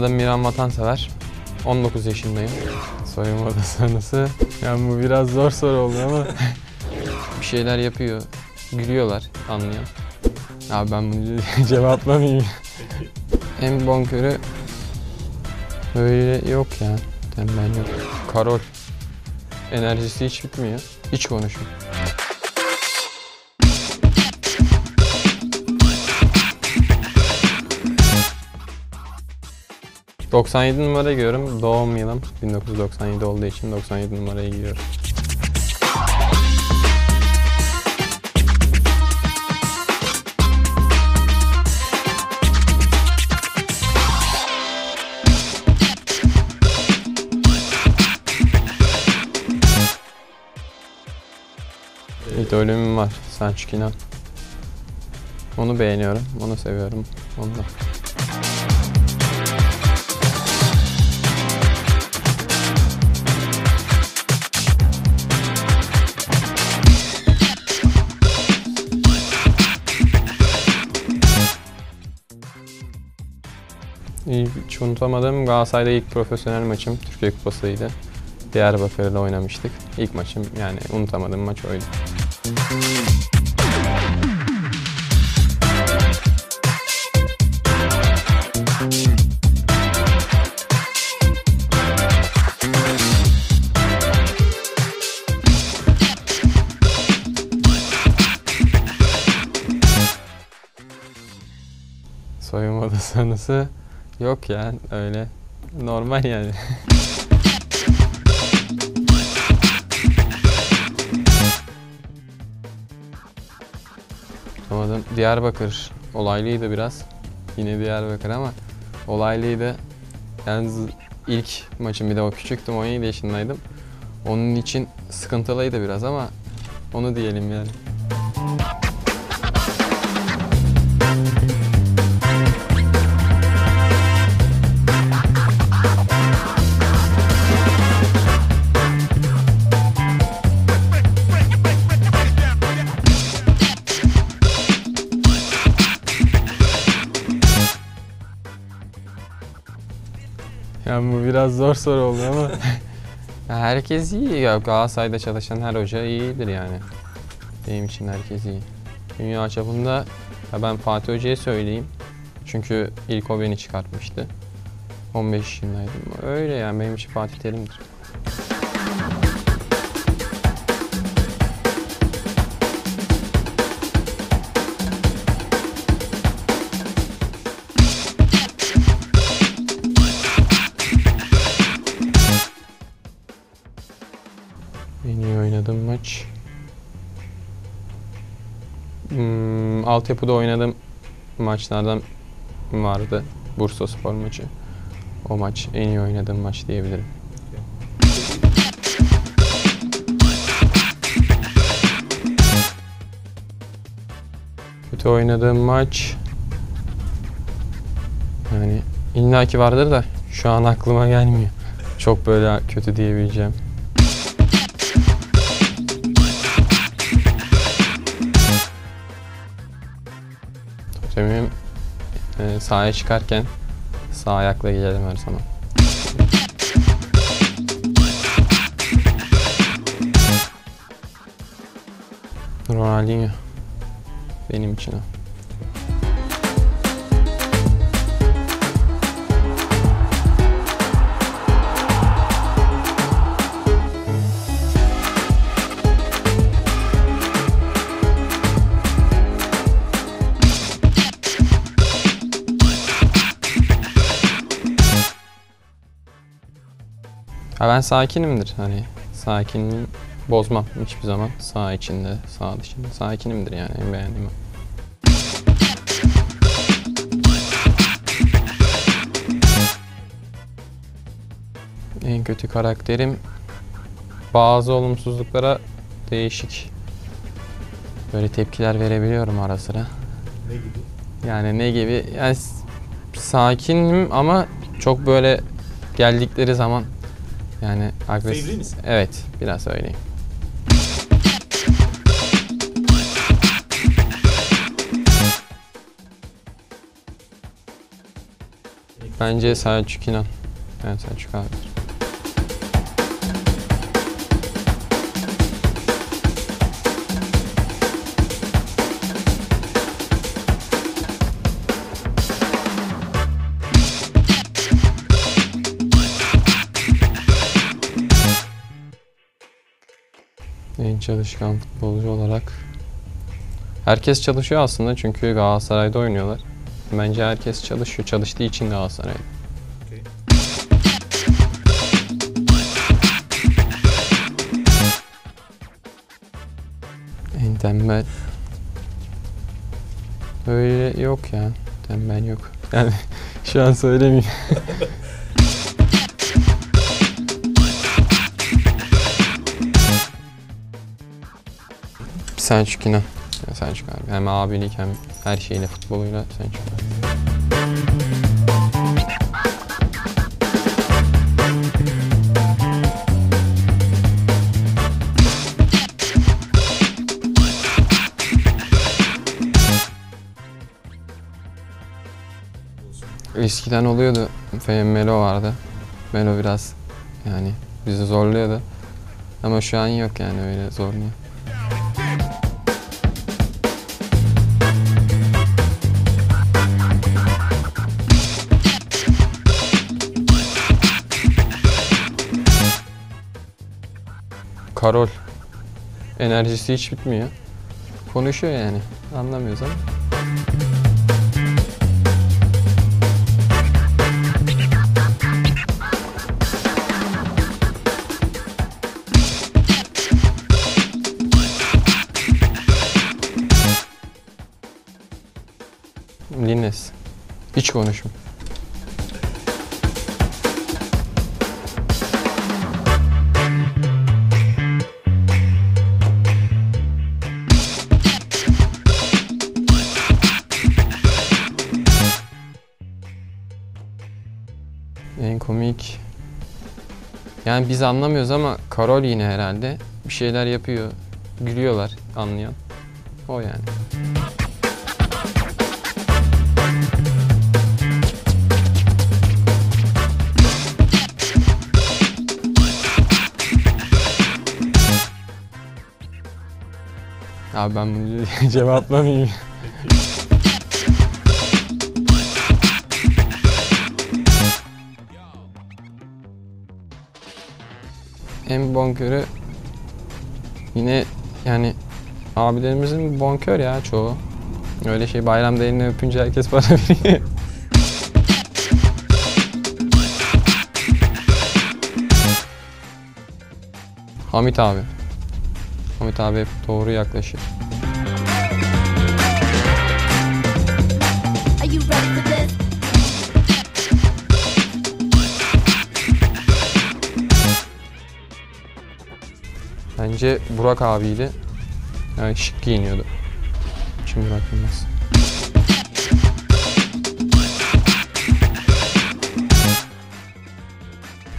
Adım Miran Vatansever. 19 yaşındayım. Soyunma odası. Yani bu biraz zor soru oldu ama bir şeyler yapıyor. Gülüyorlar anlayan. Abi ben bunu cevaplamayayım. en bonkörü böyle yok ya. Tembel yok. Karol. Enerjisi hiç bitmiyor. Hiç konuşmuyor. ...97 numara giyiyorum. Doğum yılım 1997 olduğu için 97 numarayı giyiyorum. İdolüm var Selçuk İnan. Onu beğeniyorum, onu seviyorum. Onu Hiç unutamadığım Galatasaray'da ilk profesyonel maçım Türkiye Kupası'ydı. Diyarbakır'da oynamıştık. İlk maçım yani unutamadığım maç oydu. Soyunma odası yok ya öyle normal yani. Anlamadım. Diyarbakır olaylıydı biraz. Yine Diyarbakır ama olaylıydı. Yani ilk maçım bir de o küçüktüm 17 yaşındaydım. Onun için sıkıntılıydı biraz ama onu diyelim yani. Yani bu biraz zor soru oldu ama herkes iyi ya Galatasaray'da çalışan her hoca iyidir yani. Benim için herkes iyi. Dünya çapında ya ben Fatih Hoca'ya söyleyeyim. Çünkü ilk o beni çıkartmıştı. 15 yaşındaydım. Öyle yani benim için Fatih Terim'dir. En iyi oynadığım maç. Hmm, altyapıda oynadığım maçlardan vardı. Bursa Spor maçı. O maç en iyi oynadığım maç diyebilirim. Kötü oynadığım maç yani illaki vardır da şu an aklıma gelmiyor. Çok böyle kötü diyebileceğim. Totemim e, sahaya çıkarken sağ ayakla gidelim her zaman. Ronaldinho. Benim için o. Ha ben sakinimdir hani sakinliğimi bozmam hiçbir zaman sağ içinde sağ dışında sakinimdir yani en beğendiğim. En kötü karakterim bazı olumsuzluklara değişik böyle tepkiler verebiliyorum ara sıra. Ne gibi? Yani ne gibi? Yani sakinim ama çok böyle geldikleri zaman yani agresif. Fevri misin? Evet, biraz öyleyim. Bence Selçuk İnan. Yani Selçuk abi. Çalışkan futbolcu olarak Herkes çalışıyor aslında çünkü Galatasaray'da oynuyorlar. Bence herkes çalışıyor. Çalıştığı için Galatasaray'da. Okey. En tembel öyle yok ya. Tembel yok. Yani şu an söylemeyeyim. Selçuk İnan. Ya Selçuk abi. Hem abilik hem her şeyiyle futboluyla Selçuk abi. Eskiden oluyordu. Melo vardı. Melo biraz yani bizi zorluyordu. Ama şu an yok yani öyle zorluyor. Karol. Enerjisi hiç bitmiyor. Konuşuyor yani. Anlamıyoruz ama. Lines. Hiç konuşma. Biz anlamıyoruz ama Karol yine herhalde bir şeyler yapıyor. Gülüyorlar anlayan. O yani. Abi ben bunu cevaplamayayım. En bonkörü yine yani abilerimizin bonkör ya çoğu. Öyle şey bayramda elini öpünce herkes para veriyor. Hamit abi. Hamit abi hep doğru yaklaşır. Bence Burak abiydi. Yani şık giyiniyordu. Şimdi Burak Yılmaz.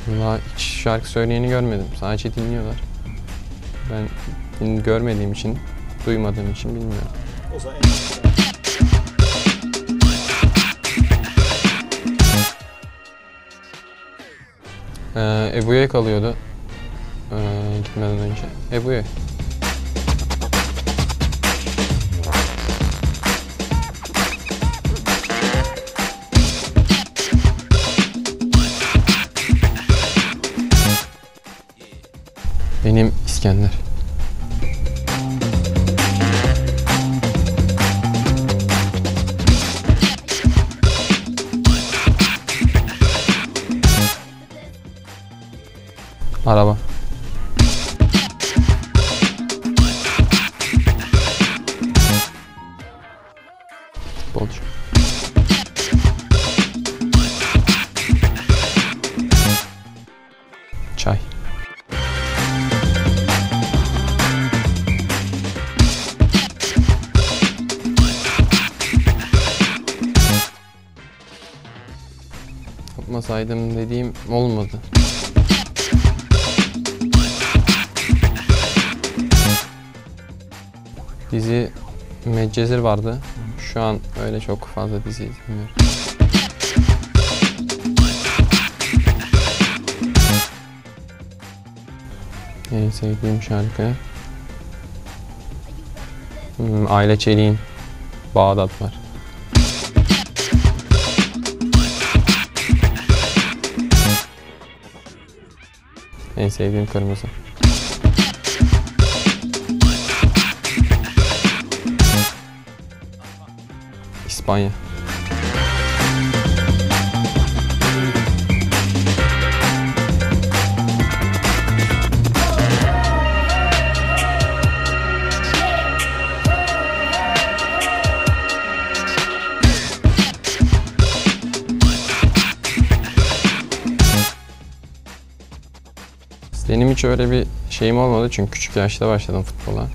Valla hiç şarkı söyleyeni görmedim. Sadece dinliyorlar. Ben görmediğim için, duymadığım için bilmiyorum. En Ee, Ebu'ya kalıyordu. Gitmeden önce. Ebu'ya. Benim İskender. Araba. yapmasaydım dediğim olmadı. Dizi Medcezir vardı. Şu an öyle çok fazla dizi izlemiyorum. En sevdiğim şarkı hmm, Aile Çelik'in Bağdat var. En sevdiğim kırmızı. İspanya. Benim hiç öyle bir şeyim olmadı çünkü küçük yaşta başladım futbola.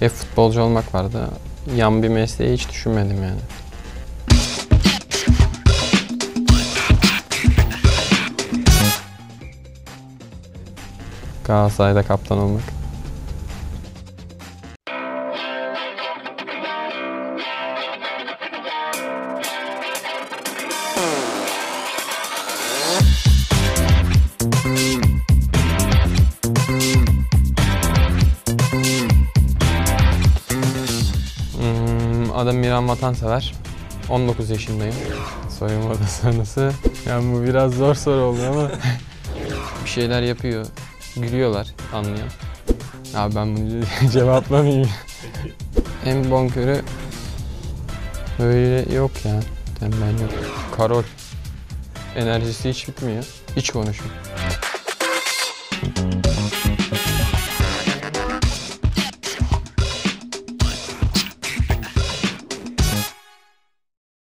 Hep futbolcu olmak vardı. Yan bir mesleği hiç düşünmedim yani. Galatasaray'da kaptan olmak. Adım Miran Vatansever. 19 yaşındayım. Soyunma anısı. Yani bu biraz zor soru oldu ama bir şeyler yapıyor. Gülüyorlar anlayan. Abi ben bunu cevaplamayayım. en bonkörü böyle yok ya. Tembel yok. Karol. Enerjisi hiç bitmiyor. Hiç konuşmuyor.